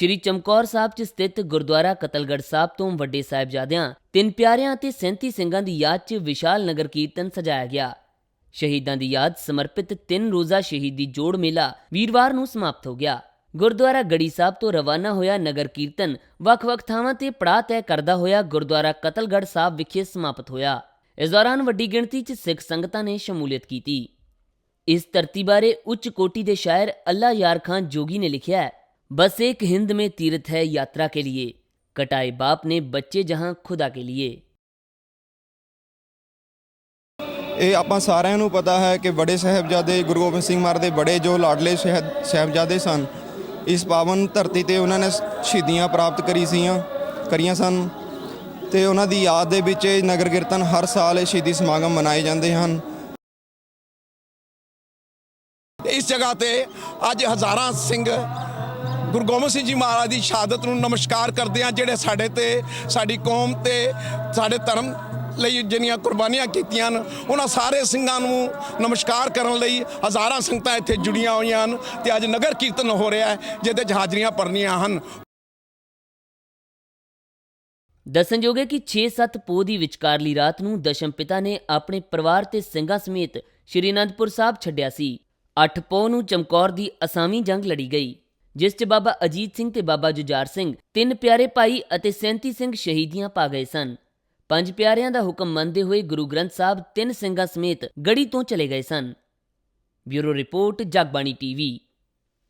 ਸ਼੍ਰੀ ਚਮਕੌਰ ਸਾਹਿਬ 'ਚ ਸਥਿਤ ਗੁਰਦੁਆਰਾ ਕਤਲਗੜ ਸਾਹਿਬ ਤੋਂ ਵੱਡੇ ਸਾਹਿਬਜ਼ਾਦਿਆਂ, ਤਿੰਨ ਪਿਆਰਿਆਂ ਅਤੇ 37 ਸਿੰਘਾਂ ਦੀ ਯਾਦ 'ਚ ਵਿਸ਼ਾਲ ਨਗਰ ਕੀਰਤਨ ਸਜਾਇਆ ਗਿਆ। ਸ਼ਹੀਦਾਂ ਦੀ ਯਾਦ ਸਮਰਪਿਤ ਤਿੰਨ ਰੋਜ਼ਾ ਸ਼ਹੀਦੀ ਜੋੜ ਮੇਲਾ ਵੀਰਵਾਰ ਨੂੰ ਸਮਾਪਤ ਹੋ ਗਿਆ। ਗੁਰਦੁਆਰਾ ਗੜੀ ਸਾਹਿਬ ਤੋਂ ਰਵਾਨਾ ਹੋਇਆ ਨਗਰ ਕੀਰਤਨ ਵੱਖ-ਵੱਖ ਥਾਵਾਂ ਤੇ ਪੜਾਅ ਤੈਅ ਕਰਦਾ ਹੋਇਆ ਗੁਰਦੁਆਰਾ ਕਤਲਗੜ ਸਾਹਿਬ ਵਿਖੇ ਸਮਾਪਤ ਹੋਇਆ। ਇਸ ਦੌਰਾਨ ਵੱਡੀ ਗਿਣਤੀ 'ਚ ਸਿੱਖ ਸੰਗਤਾਂ ਨੇ ਸ਼ਮੂਲੀਅਤ ਕੀਤੀ। ਇਸ ਧਰਤੀ ਬਾਰੇ ਉੱਚ ਕੋਟੀ ਦੇ ਸ਼ਾਇਰ ਅੱਲਾ ਯਾਰ ਖਾਨ ਜੋਗੀ ਨੇ ਲਿਖਿਆ ਹੈ बस एक हिंद में तीर्थ है यात्रा के लिए कटाए बाप ने बच्चे जहां खुदा के लिए ਇਹ ਆਪਾਂ ਸਾਰਿਆਂ ਨੂੰ ਪਤਾ ਹੈ ਕਿ ਬੜੇ ਸਾਹਿਬਜ਼ਾਦੇ ਗੁਰੂ ਗੋਬਿੰਦ ਸਿੰਘ ਮਹਾਰਾਜ ਦੇ ਬੜੇ ਜੋ ਲਾਡਲੇ ਸ਼ਹਿਦ- ਸਾਹਿਬਜ਼ਾਦੇ ਸਨ ਇਸ ਪਾਵਨ ਧਰਤੀ ਤੇ ਉਹਨਾਂ ਨੇ ਸ਼ਹੀਦੀਆਂ ਪ੍ਰਾਪਤ ਕਰੀ ਸੀਆਂ ਕਰੀਆਂ ਸਨ ਤੇ ਉਹਨਾਂ ਦੀ ਯਾਦ ਦੇ ਵਿੱਚ ਇਹ ਨਗਰ ਕੀਰਤਨ ਹਰ ਸਾਲ ਇਹ ਸ਼ਹੀਦੀ ਸਮਾਗਮ ਮਨਾਏ ਜਾਂਦੇ ਹਨ ਤੇ ਇਸ ਜਗ੍ਹਾ ਤੇ ਅੱਜ ਹਜ਼ਾਰਾਂ ਸਿੰਘ ਗੁਰੂ ਗੋਬਿੰਦ ਸਿੰਘ ਜੀ ਮਹਾਰਾਜ ਦੀ ਸ਼ਹਾਦਤ ਨੂੰ ਨਮਸਕਾਰ ਕਰਦੇ ਆ ਜਿਹੜੇ ਸਾਡੇ ਤੇ, ਸਾਡੀ ਕੌਮ ਤੇ, ਸਾਡੇ ਧਰਮ ਲਈ ਜਿਹੜੀਆਂ ਕੁਰਬਾਨੀਆਂ ਕੀਤੀਆਂ ਹਨ, ਉਹਨਾਂ ਸਾਰੇ ਸਿੰਘਾਂ ਨੂੰ ਨਮਸਕਾਰ ਕਰਨ ਲਈ ਹਜ਼ਾਰਾਂ ਸੰਗਤਾਂ ਇੱਥੇ ਜੁੜੀਆਂ ਹੋਈਆਂ ਹਨ ਤੇ ਅੱਜ ਨਗਰ ਕੀਰਤਨ ਹੋ ਰਿਹਾ ਹੈ, ਜਿਹਦੇ 'ਚ ਹਾਜ਼ਰੀਆਂ ਭਰਨੀਆਂ ਹਨ। ਦੱਸਣਯੋਗ ਹੈ ਕਿ 6-7 ਪੋਹ ਦੀ ਵਿਚਕਾਰਲੀ ਰਾਤ ਨੂੰ ਦਸ਼ਮ ਪਿਤਾ ਨੇ ਆਪਣੇ ਪਰਿਵਾਰ ਤੇ ਸਿੰਘਾਂ ਸਮੇਤ ਸ਼੍ਰੀ ਅਨੰਦਪੁਰ ਸਾਹਿਬ ਛੱਡਿਆ ਸੀ। 8 ਪੋਹ ਨੂੰ ਚਮਕੌਰ ਦੀ ਅਸਾਮੀ ਜੰਗ ਲੜੀ ਗਈ। ਜਿਸ 'ਚ ਬਾਬਾ ਅਜੀਤ ਸਿੰਘ ਤੇ ਬਾਬਾ ਜੁਝਾਰ ਸਿੰਘ ਤਿੰਨ ਪਿਆਰੇ ਭਾਈ ਅਤੇ 37 ਸਿੰਘ ਸ਼ਹੀਦੀਆਂ ਪਾ ਗਏ ਸਨ। ਪੰਜ ਪਿਆਰਿਆਂ ਦਾ ਹੁਕਮ ਮੰਨਦੇ ਹੋਏ ਗੁਰੂ ਗ੍ਰੰਥ ਸਾਹਿਬ ਤਿੰਨ ਸਿੰਘਾਂ ਸਮੇਤ ਗੜੀ ਤੋਂ ਚਲੇ ਗਏ ਸਨ। Bureau report, Jagbani TV.